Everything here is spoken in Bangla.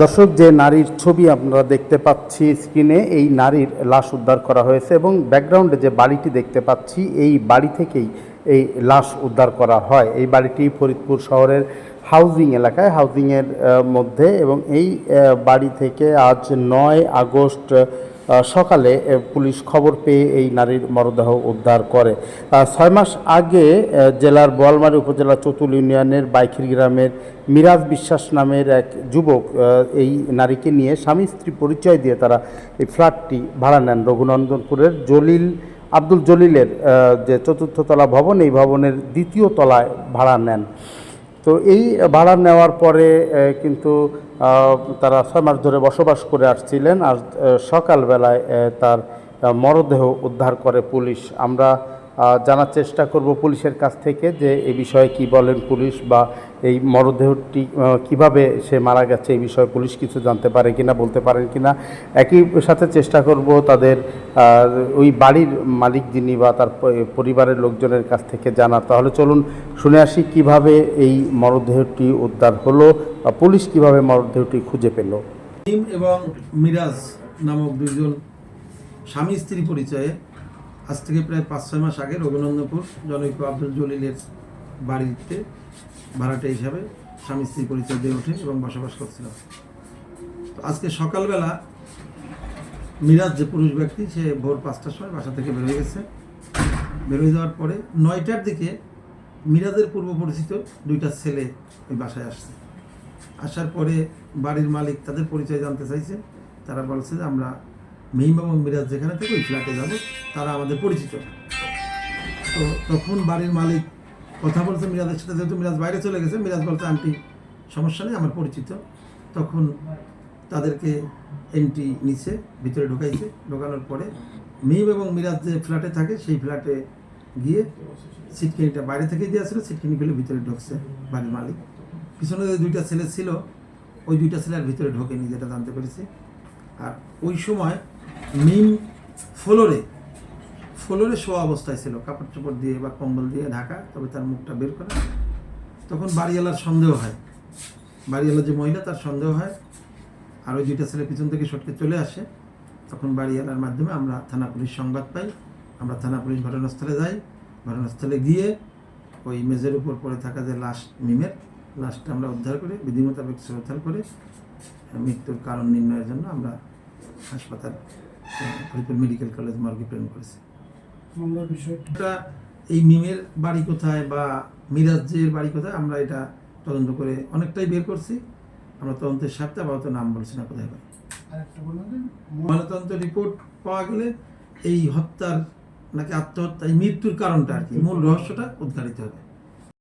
দর্শক, যে নারীর ছবি আমরা দেখতে পাচ্ছি স্ক্রিনে, এই নারীর লাশ উদ্ধার করা হয়েছে এবং ব্যাকগ্রাউন্ডে যে বাড়িটি দেখতে পাচ্ছি, এই বাড়ি থেকেই এই লাশ উদ্ধার করা হয়। এই বাড়িটি ফরিদপুর শহরের হাউজিং এলাকায় হাউজিংয়ের মধ্যে এবং এই বাড়ি থেকে আজ নয় আগস্ট সকালে পুলিশ খবর পেয়ে এই নারীর মরদেহ উদ্ধার করে। ছয় মাস আগে জেলার বোয়ালমারী উপজেলা চতুল ইউনিয়নের বাইখির গ্রামের মিরাজ বিশ্বাস নামের এক যুবক এই নারীকে নিয়ে স্বামী স্ত্রী পরিচয় দিয়ে তারা এই ফ্ল্যাটটি ভাড়া নেন রঘুনন্দনপুরের জলিল, আব্দুল জলিলের যে চতুর্থ তলা ভবন, এই ভবনের দ্বিতীয় তলায় ভাড়া নেন। তো এই ভাড়া নেওয়ার পরে কিন্তু তারা ছয় মাস ধরে বসবাস করে আসছিলেন। আর সকালবেলায় তার মরদেহ উদ্ধার করে পুলিশ। আমরা জানার চেষ্টা করব পুলিশের কাছ থেকে যে এই বিষয়ে কি বলেন পুলিশ বা এই মরদেহটি কীভাবে সে মারা গেছে এই বিষয়ে পুলিশ কিছু জানতে পারে কিনা, বলতে পারেন কিনা। একই সাথে চেষ্টা করব তাদের ওই বাড়ির মালিক যিনি বা তার পরিবারের লোকজনের কাছ থেকে জানার। তাহলে চলুন শুনে আসি কীভাবে এই মরদেহটি উদ্ধার হলো বা পুলিশ কীভাবে মরদেহটি খুঁজে পেল। এবং মিরাজ নামক দুইজন স্বামী স্ত্রী পরিচয়ে আজ থেকে প্রায় পাঁচ, ছয় মাস আগে রঘুনন্দপুর জনৈক আব্দুল জলিলের বাড়িতে ভাড়াটে হিসাবে স্বামী স্ত্রী পরিচয় দিয়ে ওঠে এবং বসবাস করছিল তো আজকে সকালবেলা মিরাজ, যে পুরুষ ব্যক্তি, সে ভোর পাঁচটার সময় বাসা থেকে বেরোয় গেছে। বেরোয় যাওয়ার পরে নয়টার দিকে মিরাজের পূর্ব পরিচিত দুইটা ছেলে ওই বাসায় আসছে। আসার পরে বাড়ির মালিক তাদের পরিচয় জানতে চাইছে। তারা বলছে যে আমরা মেহিম এবং মিরাজ যেখানে থেকে ওই ফ্ল্যাটে যাব, তারা আমাদের পরিচিত। তো তখন বাড়ির মালিক কথা বলছে মিরাজের সাথে, যেহেতু মিরাজ বাইরে চলে গেছে, মিরাজ বলছে, আন্টি, সমস্যা নেই, আমার পরিচিত। তখন তাদেরকে এন্ট্রি নিচে ভিতরে ঢুকাইছে। ঢোকানোর পরে মিম এবং মিরাজ যে ফ্ল্যাটে থাকে, সেই ফ্ল্যাটে গিয়ে সিটকিনিটা বাইরে থেকে দিয়েছিল ফেলে ভিতরে ঢুকছে বাড়ির মালিক। পিছনে যে দুইটা ছেলে ছিল, ওই দুইটা ছেলে আর ভিতরে ঢোকেনি, যেটা জানতে পেরেছি। আর ওই সময় মিম ফ্লোরে ফ্লোরে শোয়া অবস্থায় ছিল। কাপড় চোপড় দিয়ে বা কম্বল দিয়ে ঢাকা, তবে তার মুখটা বের করা। তখন বাড়িওয়ালার সন্দেহ হয়। বাড়িওয়ালা যে মহিলা, তার সন্দেহ হয়। আর ওই দুইটা ছেলে পিছন থেকে সটকে চলে আসে। তখন বাড়িওয়ালার মাধ্যমে আমরা থানা পুলিশ সংবাদ পাই। আমরা থানা পুলিশ ঘটনাস্থলে যাই। ঘটনাস্থলে গিয়ে ওই মেজের উপর পড়ে থাকা যে লাশ মিমের লাশটা আমরা উদ্ধার করে। বিধি মোতাবেক শ্রদ্ধাল করে মৃত্যুর কারণ নির্ণয়ের জন্য আমরা হাসপাতাল মেডিকেল কলেজ প্রেরণ করেছি। এটা এই মিমের বাড়ি কোথায় বা মিরাজের বাড়ি কোথায় আমরা এটা তদন্ত করে অনেকটাই বের করছি। আমরা তদন্তের স্বার্থে আপাতত নাম বলছি না কোথায় পাই ময়নাতদন্ত রিপোর্ট পাওয়া গেলে এই হত্যার নাকি আত্মহত্যা এই মৃত্যুর কারণটা আর কি মূল রহস্যটা উদ্ঘাটিত হবে।